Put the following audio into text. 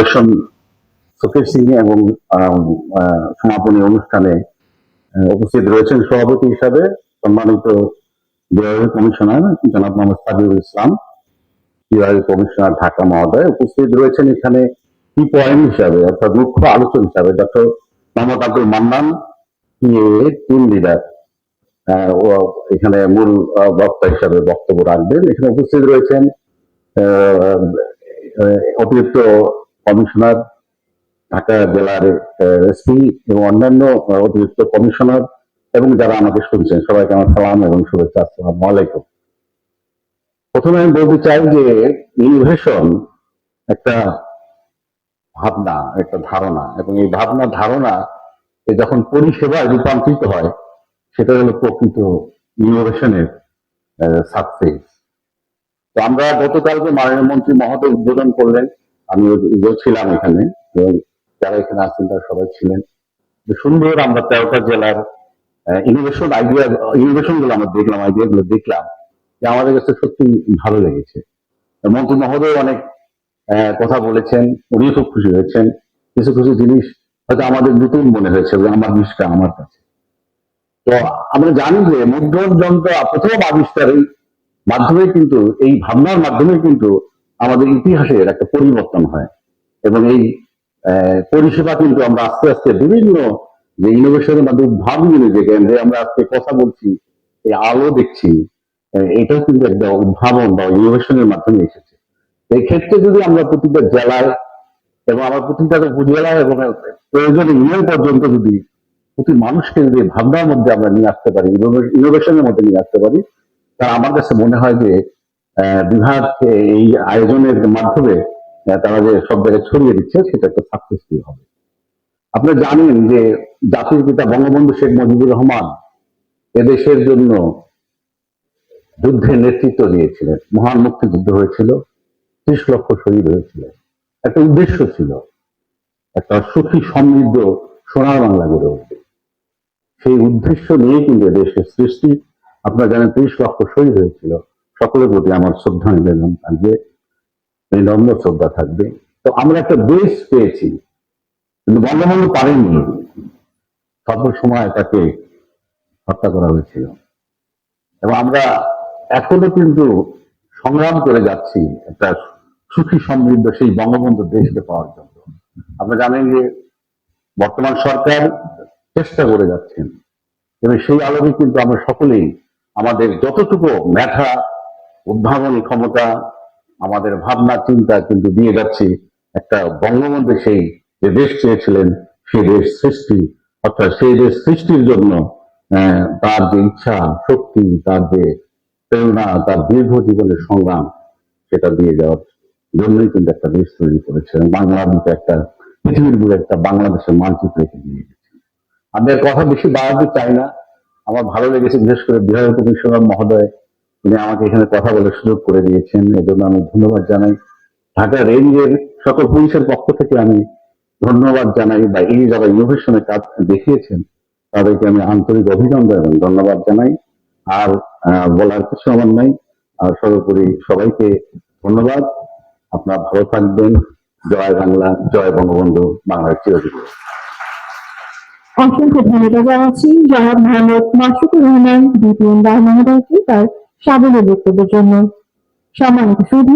Innovation showcasing এবং সমাপনী অনুষ্ঠানে উপস্থিত রয়েছেন সভাপতি হিসাবে সম্মানিত বিভাগীয় কমিশনার জনাব মোহাম্মদ সাবিউল ইসলাম বিভাগীয় কমিশনার ঢাকা মহোদয় উপস্থিত রয়েছেন এখানে কি পয়েন্ট হিসাবে, অর্থাৎ মুখ্য আলোচক হিসাবে, doctor Mohammad Abdul Mannan team leader এখানে মূল বক্তা হিসাবে বক্তব্য রাখবেন। এখানে উপস্থিত রয়েছেন অতিরিক্ত কমিশনার, ঢাকা জেলার এসপি এবং অন্যান্য অতিরিক্ত কমিশনার এবং যারা আমাকে শুনছেন, সবাইকে আমার সালাম এবং শুভেচ্ছা, আসসালামু আলাইকুম। প্রথমে আমি বলতে চাই যে ইনোভেশন একটা ভাবনা, একটা ধারণা এবং এই ভাবনা, ধারণা যখন পরিষেবায় রূপান্তরিত হয়, সেটা হলো প্রকৃত ইনোভেশনের সাকসেস তো আমরা গতকালকে মাননীয় মন্ত্রী মহোদয় উদ্বোধন করলেন আমি ছিলাম এখানে এবং যারা এখানে আছেন তারা সবাই ছিলেন। সুন্দর আমরা তেরোটা জেলার ইনোভেশন আইডিয়া ইনোভেশনগুলো আমরা দেখলাম আইডিয়া গুলো দেখলাম যে আমাদের কাছে সত্যি ভালো লেগেছে। মন্ত্রী মহোদয় অনেক কথা বলেছেন উনি খুব খুশি হয়েছেন। কিছু কিছু জিনিস হয়তো আমাদের নতুন মনে হয়েছে আমার জিনিসটা আমার কাছে। তো আমরা জানি যে মুদ্রণ যন্ত্র প্রথম আবিষ্কারের মাধ্যমে কিন্তু, এই ভাবনার মাধ্যমে কিন্তু আমাদের ইতিহাসের একটা পরিবর্তন হয়। এবং এই পরিষেবা কিন্তু আমরা আস্তে আস্তে বিভিন্ন যে ইনোভেশনের মাধ্যমে উদ্ভাবনগুলো যে কেন্দ্রে আমরা আজকে কথা বলছি, এই আলো দেখছি এটাও কিন্তু একটা উদ্ভাবন বা ইনোভেশনের মাধ্যমে এসেছে। এই ক্ষেত্রে যদি আমরা প্রতিটা জেলায় এবং আমার প্রতিটা উপজেলায় এবং প্রয়োজনে ইউনিয়ন পর্যন্ত যদি প্রতি মানুষকে যদি ভাবনার মধ্যে আমরা নিয়ে আসতে পারি ইনোভেশনের মধ্যে নিয়ে আসতে পারি তা আমার কাছে মনে হয় যে বিভাগ এই আয়োজনের মাধ্যমে তারা যে সব জায়গায় ছড়িয়ে দিচ্ছে, সেটা একটা সাকসেসফুল হবে। আপনারা জানেন যে জাতির পিতা বঙ্গবন্ধু শেখ মুজিবুর রহমান এদেশের জন্য যুদ্ধের নেতৃত্ব দিয়েছিলেন। মহান মুক্তিযুদ্ধ হয়েছিল, ত্রিশ লক্ষ শহীদ হয়েছিল। একটা উদ্দেশ্য ছিল, একটা সুখী সমৃদ্ধ সোনার বাংলা গড়ে উঠবে। সেই উদ্দেশ্য নিয়ে কিন্তু দেশের সৃষ্টি। আপনারা জানেন ত্রিশ লক্ষ শহীদ হয়েছিল। সকলের প্রতি আমার শ্রদ্ধা নিবেদন থাকবে বিনম্র শ্রদ্ধা থাকবে। তো আমরা একটা দেশ পেয়েছি, কিন্তু বঙ্গবন্ধু সর্ব সময় তাকে হত্যা করা হয়েছিল। এবং আমরা এখনও কিন্তু সংগ্রাম করে যাচ্ছি একটা সুখী সমৃদ্ধ সেই বঙ্গবন্ধু দেশকে পাওয়ার জন্য। আপনারা জানেন যে বর্তমান সরকার চেষ্টা করে যাচ্ছেন। এবং সেই আলোকে কিন্তু আমরা সকলেই আমাদের যতটুকু মেধা উদ্ভাবনী ক্ষমতা, আমাদের ভাবনা, চিন্তা কিন্তু দিয়ে যাচ্ছে। একটা বঙ্গবন্ধু সেই যে দেশ চেয়েছিলেন, সেই দেশ সৃষ্টি, অর্থাৎ সেই দেশ সৃষ্টির জন্য তার যে ইচ্ছা, শক্তি, তার যে প্রেরণা, তার দীর্ঘ জীবনের সংগ্রাম, সেটা দিয়ে যাওয়ার জন্যই কিন্তু একটা দেশ তৈরি করেছিলেন বাংলার মতো একটা, পৃথিবীর বুড়ে একটা বাংলাদেশের মানচিত্র রেখে দিয়ে গেছে। আমি কথা বেশি বাড়াতে চাই না। আমার ভালো লেগেছে, বিশেষ করে বিভাগীয় কমিশনার মহোদয় তিনি আমাকে এখানে কথা বলার সুযোগ করে দিয়েছেন। এজন্য আমি ধন্যবাদ জানাই। ঢাকা রেঞ্জের সকল পুলিশের পক্ষ থেকে আমি ধন্যবাদ জানাই বা এই যারা ইনোভেশনের কাজ দেখিয়েছেন, তাদেরকে আমি আন্তরিক অভিনন্দন এবং ধন্যবাদ জানাই। আর বলার কিছু আমার নাই। আর সর্বোপরি সবাইকে ধন্যবাদ। আপনারা ভালো থাকবেন। জয় বাংলা, জয় বঙ্গবন্ধু, বাংলার চিরজীবী অসংখ্য ধন্যবাদ জানাচ্ছি। জনাব মোহাম্মদ মাসুকুর রহমান, বিপিএন মহোদয়কে তার সাবলীল বক্তব্যের জন্য। সম্মানিত সুধী